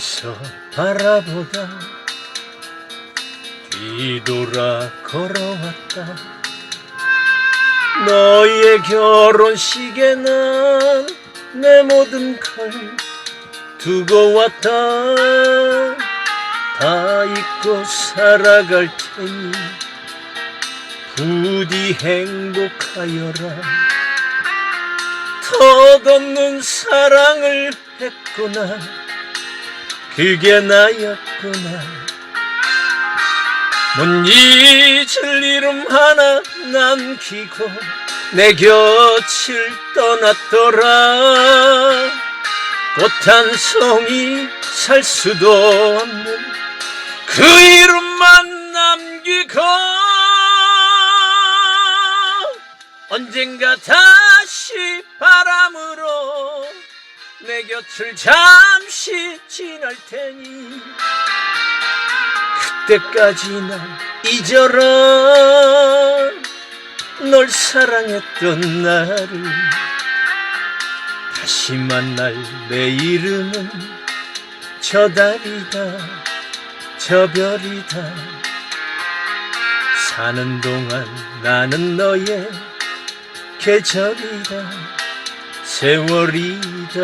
앞에서 바라보다 뒤돌아 걸어왔다. 너의 결혼식에 난 내 모든 걸 두고 왔다. 다 잊고 살아갈 테니 부디 행복하여라. 덧없는 사랑을 했구나 그게 나였구나. 못 잊을 이름 하나 남기고 내 곁을 떠났더라. 꽃 한 송이 살 수도 없는 그 이름만 남기고 언젠가 다시 바람으로 내 곁을 잠시 지날 테니 그때까지 날 잊어라. 널 사랑했던 나를 다시 만날 내 이름은 저 달이다 저 별이다. 사는 동안 나는 너의 계절이다 세월이다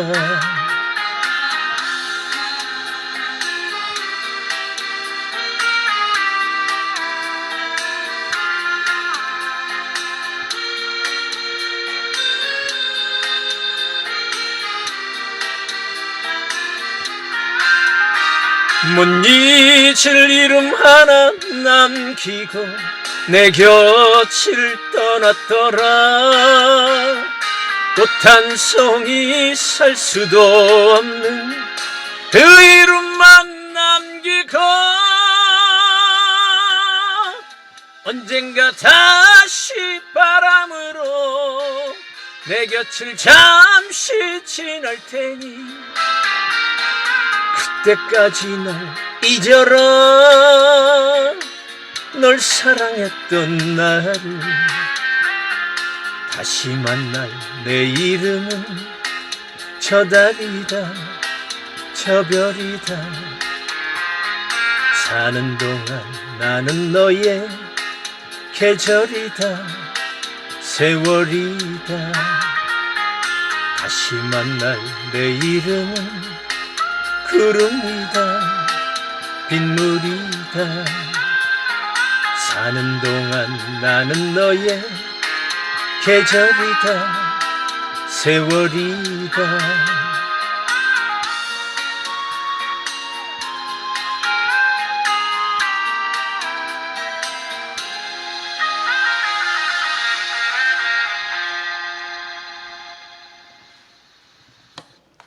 못 잊을 이름 하나 남기고 내 곁을 떠났더라 꽃 한 송이 살 수도 없는 그 이름만 남기고 언젠가 다시 바람으로 내 곁을 잠시 지날 테니 그때까지 날 잊어라. 널 사랑했던 나를 다시 만날 내 이름은 저 달이다 저 별이다. 사는 동안 나는 너의 계절이다 세월이다. 다시 만날 내 이름은 구름이다 빗물이다. 사는 동안 나는 너의 계절이다 세월이다